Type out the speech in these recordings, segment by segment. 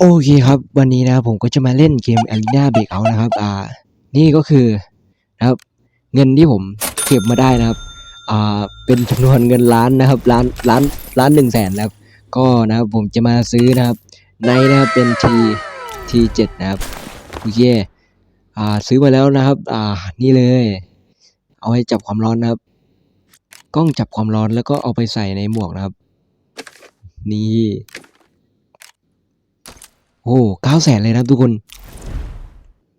โอเคครับ วันนี้นะครับผมก็จะมาเล่นเกม Arena Breakout นะครับ อ่า นี่ก็คือนะครับเงินที่ผมเก็บมาได้นะครับ อ่า เป็นจำนวนเงินล้านนะครับ ล้านล้านล้านหนึ่งแสนนะครับ ก็นะครับผมจะมาซื้อนะครับ ในนะครับเป็น T T7 นะครับโอเคอ่าซื้อมาแล้วนะครับ อ่า นี่เลย เอาไว้จับความร้อนนะครับ กล้องจับความร้อนแล้วก็เอาไปใส่ในหมวกนะครับ นี่ โอ้เก้าแสนเลยนะครับทุกคน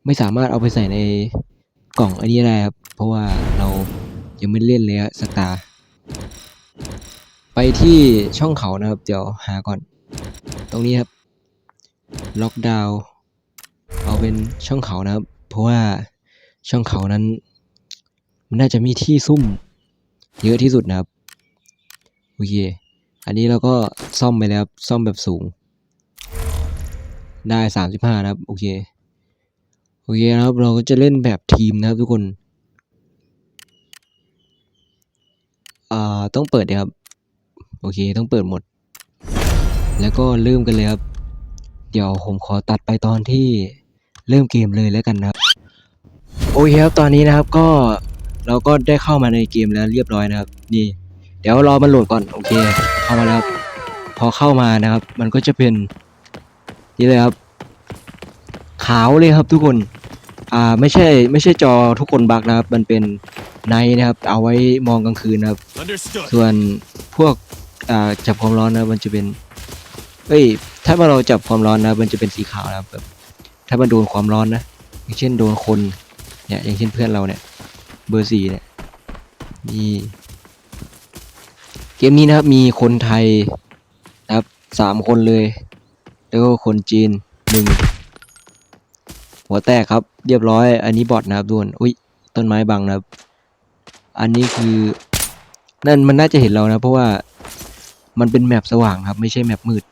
ไม่สามารถเอาไปใส่ในกล่องอันนี้ได้ครับ เพราะว่าเรายังไม่เล่นเลยอะสตาร์ไปที่ช่องเขานะครับ เดี๋ยวหาก่อน ตรงนี้ครับ ล็อกดาวน์เอาเป็นช่องเขานะครับ เพราะว่าช่องเขานั้น มันน่าจะมีที่ซุ่ม เยอะที่สุดนะครับโอเคอันนี้เราก็ซ่อมไปแล้วซ่อมแบบสูง ได้สามสิบห้านะครับ โอเค โอเคนะครับ เราก็จะเล่นแบบทีมนะครับทุกคน อ่า ต้องเปิดครับ โอเค ต้องเปิดหมด แล้วก็เริ่มกันเลยครับ เดี๋ยวผมขอตัดไปตอนที่เริ่มเกมเลยแล้วกันนะครับโอเคครับ ตอนนี้นะครับก็เราก็ได้เข้ามาในเกมแล้วเรียบร้อยนะครับ นี่ เดี๋ยวรอมันโหลดก่อน โอเค เข้ามาแล้วพอเข้ามานะครับ มันก็จะเป็น นี่เลยครับ ขาวเลยครับทุกคน อ่าไม่ใช่ไม่ใช่จอทุกคนบักนะครับ มันเป็นไนท์นะครับ เอาไว้มองกลางคืนนะครับ Understood. ส่วนพวกอ่าจับความร้อนนะมันจะเป็นเอ้ย ถ้าว่าเราจับความร้อนนะ มันจะเป็นสีขาวนะครับแบบถ้ามันโดนความร้อนนะอย่างเช่นโดนคนเนี่ยอย่างเช่นเพื่อนเราเนี่ย เบอร์สี่เนี่ยนี่เกมนี้นะครับมีคนไทยนะครับสามคนเลย แล้วก็คนจีนหนึ่งหัวแตกครับ เรียบร้อย อันนี้บอทนะครับด่วนอุ้ยต้นไม้บังนะครับ อันนี้คือ นั่นมันน่าจะเห็นเรานะ เพราะว่ามันเป็นแมปสว่างครับ ไม่ใช่แมปมืด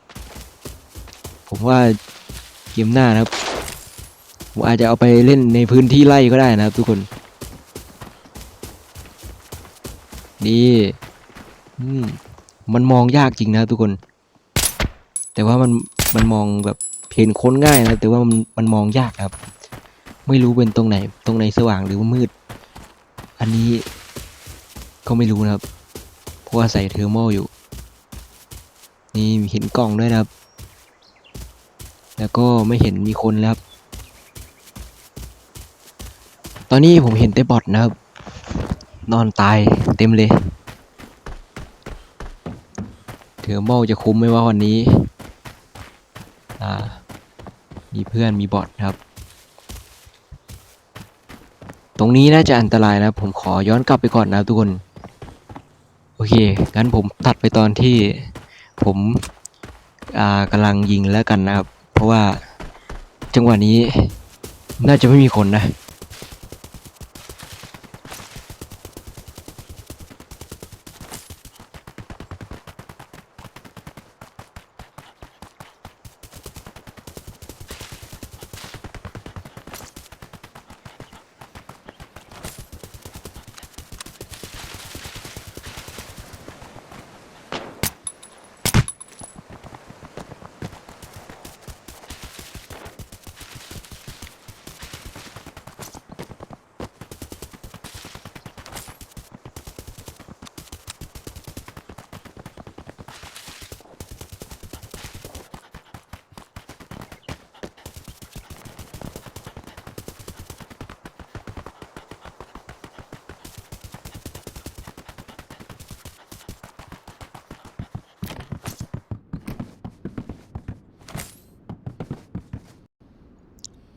ผมว่าเกมหน้านะครับผมอาจจะเอาไปเล่นในพื้นที่ไร่ก็ได้นะครับ ทุกคน นี่มันมองยากจริงนะทุกคน แต่ว่ามัน มันมองแบบเห็นค้นง่ายนะแต่ว่ามันมันมองยากครับ ไม่รู้เป็นตรงไหน ตรงไหนสว่างหรือว่ามืด อันนี้ก็ไม่รู้นะครับ เพราะว่าใส่เทอร์โมอยู่ นี่เห็นกล่องด้วยนะครับ แล้วก็ไม่เห็นมีคนแล้วครับ ตอนนี้ผมเห็นแต่บอทนะครับ นอนตายเต็มเลย เทอร์โมจะคุ้มไหมว่าวันนี้ อ่า มีเพื่อนมีบอทครับ ตรงนี้น่าจะอันตรายนะ ผมขอย้อนกลับไปก่อนนะทุกคน โอเค งั้นผมตัดไปตอนที่ผมอ่ากำลังยิงแล้วกันนะครับ เพราะว่าจังหวะนี้น่าจะไม่มีคนนะ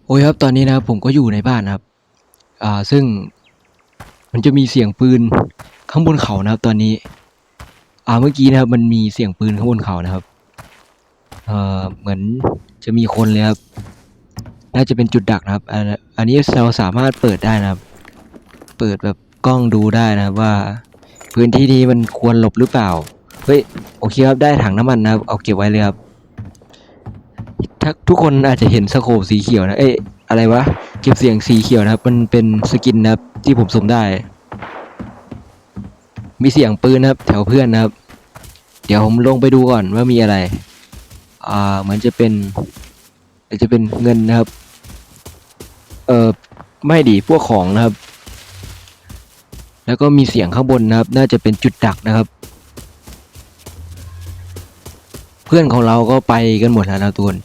โอ้ยครับตอนนี้นะครับผมก็อยู่ในบ้านนะครับ อ่าซึ่งมันจะมีเสียงปืนข้างบนเขานะครับ ตอนนี้ อ่าเมื่อกี้นะครับ มันมีเสียงปืนข้างบนเขานะครับเอ่อเหมือนจะมีคนเลยครับน่าจะเป็นจุดดักนะครับ อันนนี้เราสามารถเปิดได้นะครับ เปิดแบบกล้องดูได้นะครับว่า พื้นที่นี้มันควรหลบหรือเปล่าเฮ้ยโอเคครับได้ถังน้ำมันนะครับเอาเก็บไว้เลยครับ ถ้าทุกคนอาจจะเห็นสโคปสีเขียวนะเอ้ยอะไรวะเก็บเสียงสีเขียวนะครับ มันเป็นสกินนะครับ ที่ผมสุ่มได้ มีเสียงปืนนะครับ แถวเพื่อนนะครับ เดี๋ยวผมลงไปดูก่อนว่ามีอะไร อ่าเหมือนจะเป็นหรือจะเป็นเงินนะครับ เออไม่ดีพวกของนะครับ แล้วก็มีเสียงข้างบนนะครับ น่าจะเป็นจุดดักนะครับ เพื่อนของเราก็ไปกันหมดแล้วนะทุกคน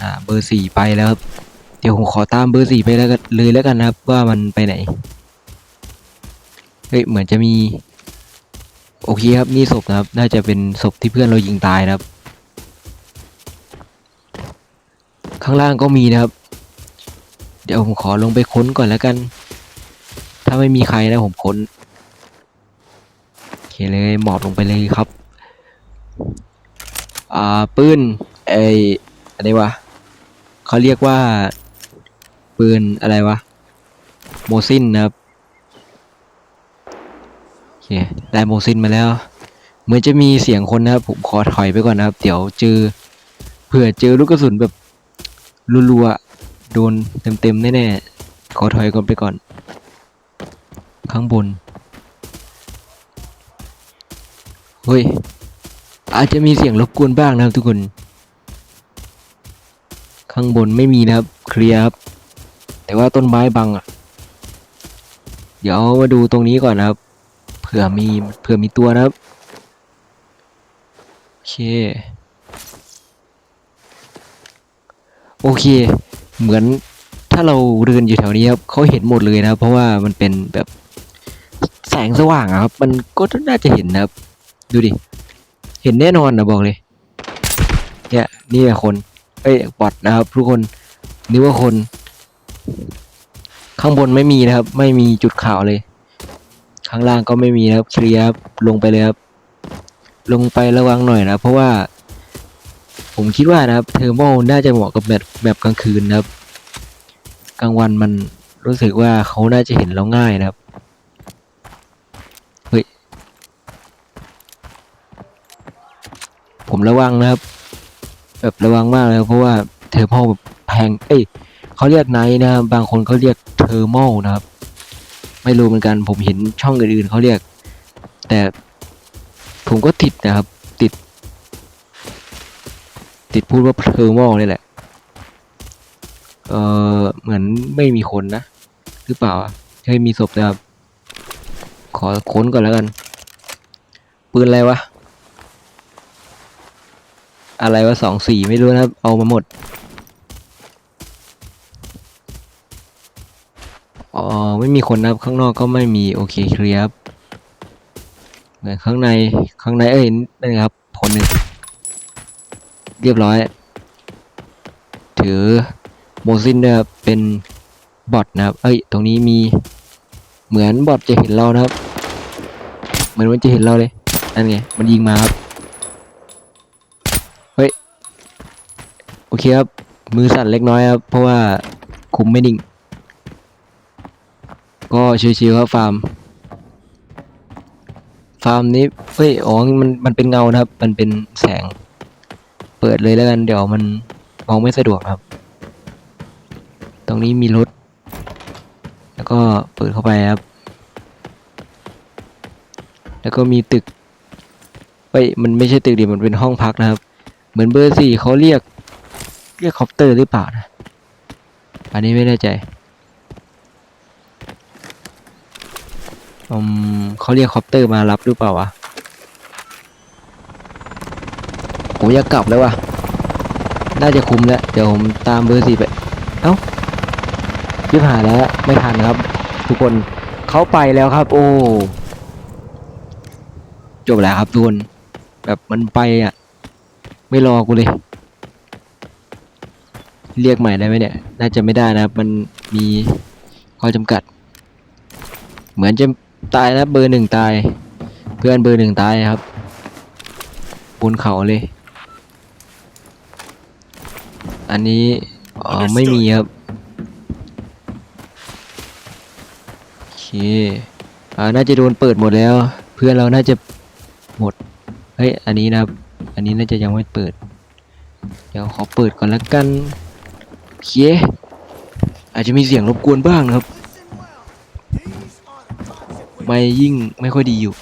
อ่าเบอร์สี่ไปแล้วครับ เดี๋ยวผมขอตามเบอร์สี่ไปแล้วกันเลยแล้วกันนะครับ ว่ามันไปไหน เฮ้ยเหมือนจะมี โอเคครับนี่ศพนะครับ น่าจะเป็นศพที่เพื่อนเรายิงตายนะครับ ข้างล่างก็มีนะครับ เดี๋ยวผมขอลงไปค้นก่อนแล้วกัน ถ้าไม่มีใครนะผมค้นโอเคเลยหมอบลงไปเลยครับ อ่าปืนไออะไรวะ เขาเรียกว่า ปืนอะไรวะ โมซินนะครับโอเคได้โมซินมาแล้ว เหมือนจะมีเสียงคนนะครับ ผมขอถอยไปก่อนนะครับ เดี๋ยวเจอเผื่อเจอลูกกระสุนแบบรัวๆโดนเต็มๆแน่ๆขอถอยก่อนไปก่อน ข้างบนเฮ้ยอาจจะมีเสียงรบกวนบ้างนะครับทุกคน ข้างบนไม่มีนะครับ เคลียร์ครับ แต่ว่าต้นไม้บังอะ เดี๋ยวมาดูตรงนี้ก่อนนะครับ เผื่อมีเผื่อมีตัวนะครับ โอเค โอเค เหมือนถ้าเราเดินอยู่แถวนี้ครับเขาเห็นหมดเลยนะครับ เพราะว่ามันเป็นแบบแสงสว่างอะครับ มันก็น่าจะเห็นนะครับ ดูดิ เห็นแน่นอนนะบอกเลย เนี่ยนี่แหละคน เอ้ยบอทนะครับ ทุกคนนึกว่าคน ข้างบนไม่มีนะครับ ไม่มีจุดขาวเลย ข้างล่างก็ไม่มีนะครับเคลียร์ครับลงไปเลยครับ ลงไประวังหน่อยนะเพราะว่า ผมคิดว่านะครับเทอร์โมน่าจะเหมาะกับแบบแบบกลางคืนนะครับ กลางวันมันรู้สึกว่าเขาน่าจะเห็นเราง่ายนะครับเฮ้ยผมระวังนะครับ แบบระวังมากเลยเพราะว่าเทอร์โมแบบแพงเอ้ยเขาเรียกไนท์นะครับบางคนเขาเรียกเทอร์โมนะครับ ไม่รู้เหมือนกันผมเห็นช่องอื่นๆเขาเรียก แต่ผมก็ติดนะครับ ติด ติดพูดว่าเทอร์โมนี่แหละเออเหมือนไม่มีคนนะ หรือเปล่าอะใช่มีศพนะครับ ขอค้นก่อนแล้วกัน ปืนอะไรวะ อะไรวะสองสี่ไม่รู้นะครับเอามาหมดอ๋อไม่มีคนนะครับข้างนอกก็ไม่มีโอเคเคลียร์ครับเหมือนข้างในข้างในเอ้ยนั่นครับคนหนึ่งเรียบร้อย ถือโมซินด้วยครับเป็นบอทนะครับ เอ้ย ตรงนี้มีเหมือนบอทจะเห็นเรานะครับ เหมือนมันจะเห็นเราเลย นั่นไง มันยิงมาครับ เฮ้ย โอเคครับ มือสั่นเล็กน้อยครับ เพราะว่าคุมไม่นิ่ง ก็ชิวๆครับฟาร์ม ฟาร์มนี้เฮ้ยอ๋อมันมันเป็นเงานะครับ มันเป็นแสง เปิดเลยแล้วกัน เดี๋ยวมันมองไม่สะดวกครับ ตรงนี้มีรถ แล้วก็เปิดเข้าไปครับ แล้วก็มีตึกเฮ้ยมันไม่ใช่ตึกดิมันเป็นห้องพักนะครับ เหมือนเบอร์สี่เขาเรียก เรียกคอปเตอร์หรือเปล่านะ อันนี้ไม่แน่ใจอืมเขาเรียกคอปเตอร์มารับหรือเปล่าวะผมอยากกลับแล้ววะน่าจะคุ้มแล้ว เดี๋ยวผมตามเบอร์สี่ไป เอ้ายิบหายแล้ว ไม่ทันครับ ทุกคนเขาไปแล้วครับ โอ้ จบแล้วครับทุกคน แบบมันไปอะ ไม่รอกูเลย เรียกใหม่ได้ไหมเนี่ย น่าจะไม่ได้นะครับ มันมีข้อจำกัด เหมือนจะตายนะเบอร์หนึ่งตาย เพื่อนเบอร์หนึ่งตายครับบนเขาเลย อันนี้อ๋อไม่มีครับโอเคอ่าน่าจะโดนเปิดหมดแล้ว เพื่อนเราน่าจะหมดเฮ้ยอันนี้นะครับ อันนี้น่าจะยังไม่เปิด เดี๋ยวขอเปิดก่อนละกัน โอเคอาจจะมีเสียงรบกวนบ้างนะครับ ไม่ยิ่งไม่ค่อยดีอยู่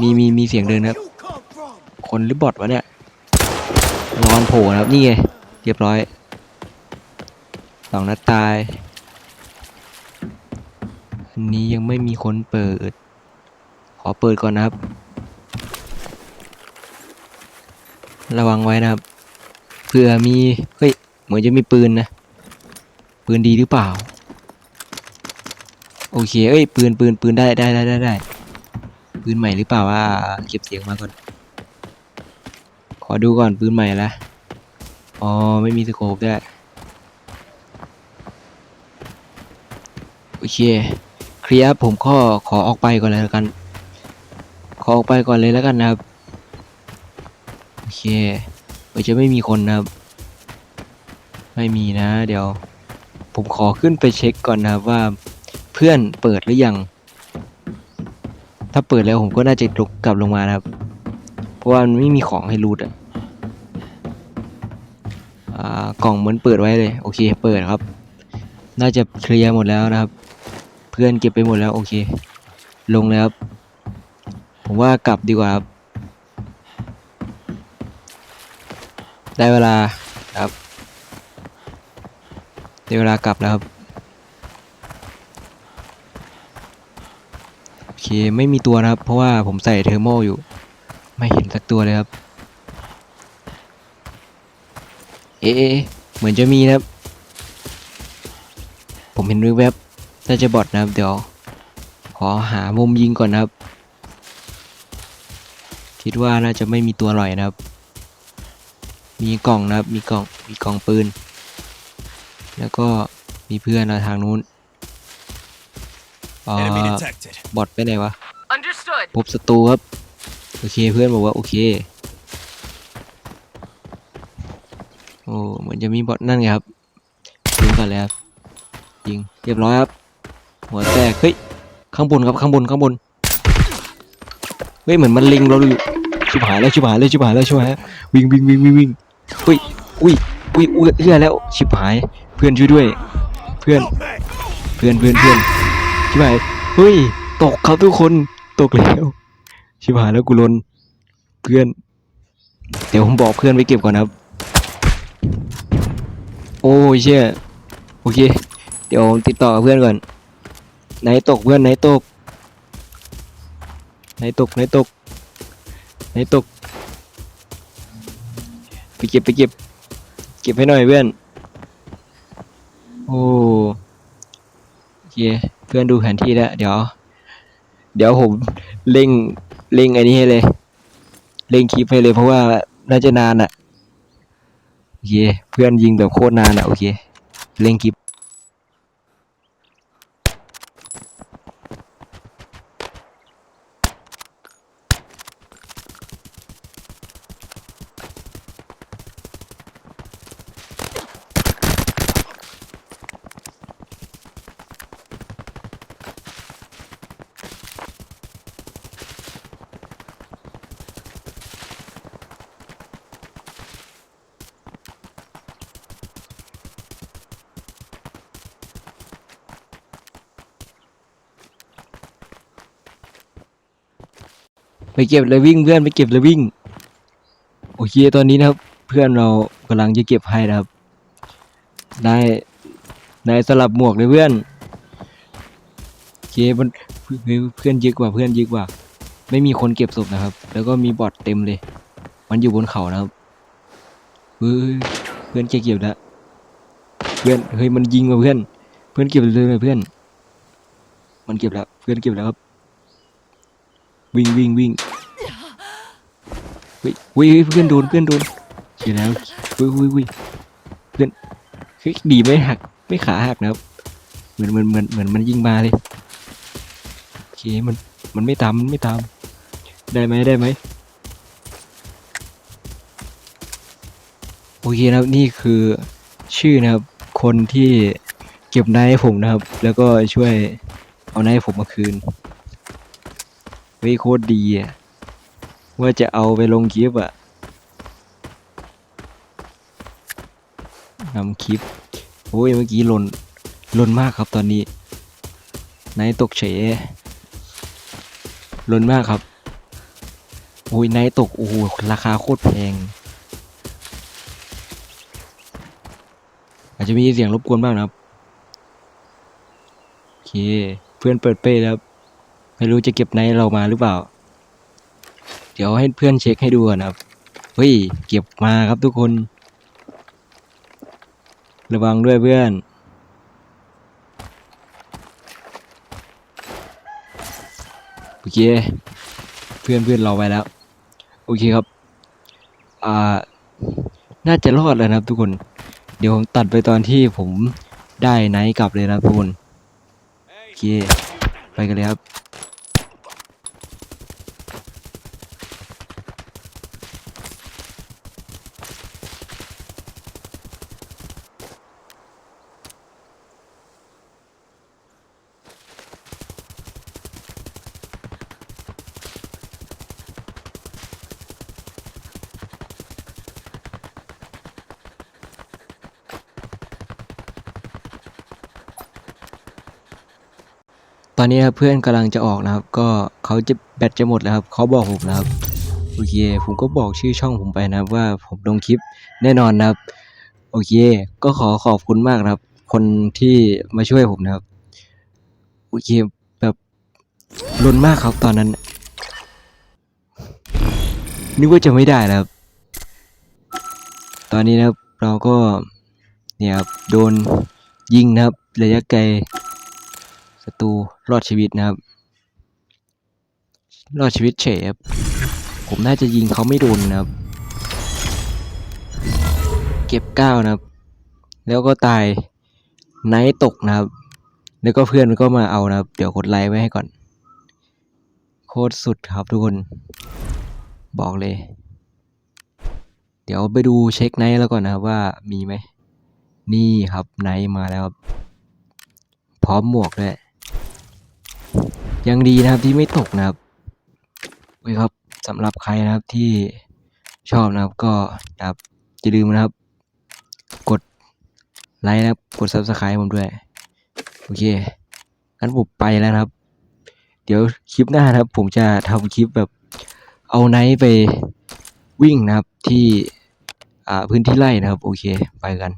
มีมีมีเสียงเดินครับ คนหรือบอทวะเนี่ยนอนโผล่ครับนี่ไงเรียบร้อยสองนัดตายอันนี้ยังไม่มีคนเปิด ขอเปิดก่อนนะครับ ระวังไว้นะครับ ผื่อมี เฮ้ย เหมือนจะมีปืนนะ ปืนดีหรือเปล่า โอเค เอ้ย ปืนปืนปืนได้ได้ได้ได้ได้ ปืนใหม่หรือเปล่าว่า เก็บเสียงมาก่อน ขอดูก่อนปืนใหม่ละ อ๋อ ไม่มีสโคปด้วยโอเค เคลียร์ผมก็ขอออกไปก่อนเลยแล้วกัน ขอออกไปก่อนเลยแล้วกันนะครับ โอเค เดี๋ยวจะไม่มีคนนะครับ ไม่มีนะ เดี๋ยว ผมขอขึ้นไปเช็คก่อนนะครับว่าเพื่อนเปิดหรือยัง ถ้าเปิดแล้วผมก็น่าจะลกกลับลงมานะครับ เพราะว่ามันไม่มีของให้รูดอะอ่ากล่องเหมือนเปิดไว้เลย โอเค เปิดครับ น่าจะเคลียร์หมดแล้วนะครับ เพื่อนเก็บไปหมดแล้ว โอเค ลงแล้วครับ ผมว่ากลับดีกว่าครับ ได้เวลาครับได้เวลากลับแล้วครับโอเคไม่มีตัวนะครับ เพราะว่าผมใส่เทอร์โมอยู่ ไม่เห็นสักตัวเลยครับ เอ๊ะเอ๊ะเหมือนจะมีนะครับ ผมเห็นแวบๆน่าจะบอทนะครับ เดี๋ยว ขอหามุมยิงก่อนนะครับ คิดว่าน่าจะไม่มีตัวอร่อยนะครับ มีกล่องนะครับ มีกล่อง มีกล่องปืน แล้วก็มีเพื่อนนะทางนู้นอ่า Enemy detected. บอทไปไหนวะ Understood. พบศัตรูครับ โอเคเพื่อนบอกว่าโอเค โอ้เหมือนจะมีบอทนั่นไงครับยิงก่อนเลยครับยิงเรียบร้อยครับ หัวแตก เฮ้ย ข้างบนครับ ข้างบน ข้างบน เฮ้ย เหมือนมันลิงเราอยู่ชิบหายแล้วชิบหายแล้วชิบหายแล้วชิบหายแล้ววิ่งวิ่งวิ่งวิ่งวิ่ง เฮ้ยอุ้ยอุ้ยอุ้ยเอื้อแล้วชิบหาย เพื่อนช่วยด้วย เพื่อน เพื่อนเพื่อนเพื่อนชิบหายเฮ้ยตกครับทุกคนตกแล้วชิบหายแล้วกูลนเพื่อน เดี๋ยวผมบอกเพื่อนไปเก็บก่อนนะครับ โอ้ยเชี่ยโอเค เดี๋ยวผมติดต่อเพื่อนก่อน ไหนตกเพื่อนไหนตก ไหนตกไหนตกไหนตก ไปเก็บไปเก็บ เก็บให้หน่อยเพื่อน โอ้โอเคเพื่อนดูแผนที่แล้วเดี๋ยว เดี๋ยวผมเร่งเร่งไอ้นี้ให้เลยเร่งคลิปให้เลยเพราะว่าน่าจะนานอะ่ะโอเคเพื่อนยิงแบบโคตรนานอะ่ะโอเคเร่งคลิป ไปเก็บเลยวิ่งเพื่อนไปเก็บเลยวิ่ง โอเคตอนนี้นะครับ เพื่อนเรากำลังจะเก็บให้นะครับนายนายสลับหมวกเลยเพื่อนโอเคมันเพื่อนเยอะกว่าเพื่อนเยอะกว่า ไม่มีคนเก็บศพนะครับ แล้วก็มีบอทเต็มเลย มันอยู่บนเขานะครับเฮ้ยเพื่อนเก็บแล้วเพื่อนเฮ้ยมันยิงมาเพื่อน เพื่อนเก็บเลยเพื่อน มันเก็บแล้ว เพื่อนเก็บแล้วครับ วิ่งวิ่งวิ่งเฮ้ยเฮ้ยเพื่อนโดนเพื่อนโดนเขียแล้วเฮ้ยเฮ้ยเฮ้ยเพื่อนเฮ้ยดีไม่หักไม่ขาหักนะครับเหมือนเหมือนเหมือนเหมือนมันยิงมาเลยโอเคมันมันไม่ตามมันไม่ตามได้ไหมได้ไหมโอเคนะครับนี่คือชื่อนะครับ คนที่เก็บนท์ให้ผมนะครับ แล้วก็ช่วยเอานท์ให้ผมมาคืน ฮ้ยโคตรดีอะว่าจะเอาไปลงคลิปอะนำคลิปโอ้ยเมื่อกี้หล่นหล่นมากครับตอนนี้ไนท์ตกเฉยหล่นมากครับโอ้ยไนท์ตกโอ้โหราคาโคตรแพง อาจจะมีเสียงรบกวนบ้างนะครับโอเคเพื่อนเปิดเป้แล้วครับ ไม่รู้จะเก็บไนท์เรามาหรือเปล่า เดี๋ยวให้เพื่อนเช็คให้ดูนะครับ เฮ้ย เก็บมาครับทุกคน ระวังด้วยเพื่อน โอเค เพื่อนเพื่อนเราไปแล้ว โอเคครับ อ่า น่าจะรอดแล้วนะครับทุกคน เดี๋ยวผมตัดไปตอนที่ผมได้ไนท์กลับเลยนะทุกคน โอเค ไปกันเลยครับ ตอนนี้ครับเพื่อนกำลังจะออกนะครับ ก็เขาจะแบตจะหมดแล้วครับเขาบอกผมนะครับโอเคผมก็บอกชื่อช่องผมไปนะครับ ว่าผมลงคลิปแน่นอนนะครับ โอเค ก็ขอขอบคุณมากนะครับ คนที่มาช่วยผมนะครับโอเคแบบลุ้นมากครับตอนนั้นนึกว่าจะไม่ได้นะครับ ตอนนี้นะครับเราก็เนี่ยครับโดนยิงนะครับระยะไกล ศัตรูรอดชีวิตนะครับ รอดชีวิตเฉยครับผมน่าจะยิงเขาไม่โดนนะครับ เก็บเก้านะครับ แล้วก็ตายไนท์ตกนะครับ แล้วก็เพื่อนก็มาเอานะครับ เดี๋ยวกดไลค์ไว้ให้ก่อน โคตรสุดครับทุกคน บอกเลย เดี๋ยวไปดูเช็คไนท์แล้วก่อนนะครับว่ามีไหม นี่ครับไนท์มาแล้วครับ พร้อมหมวกด้วย ยังดีนะครับที่ไม่ตกนะครับโอเคครับสำหรับใครนะครับที่ชอบนะครับก็นะครับอย่าลืมนะครับ กดไลค์นะครับกด subscribe ผมด้วย โอเคงั้นผมไปแล้วครับ เดี๋ยวคลิปหน้านะครับ ผมจะทำคลิปแบบเอาไนท์ไปวิ่งนะครับที่อ่าพื้นที่ไร่นะครับ โอเค ไปกัน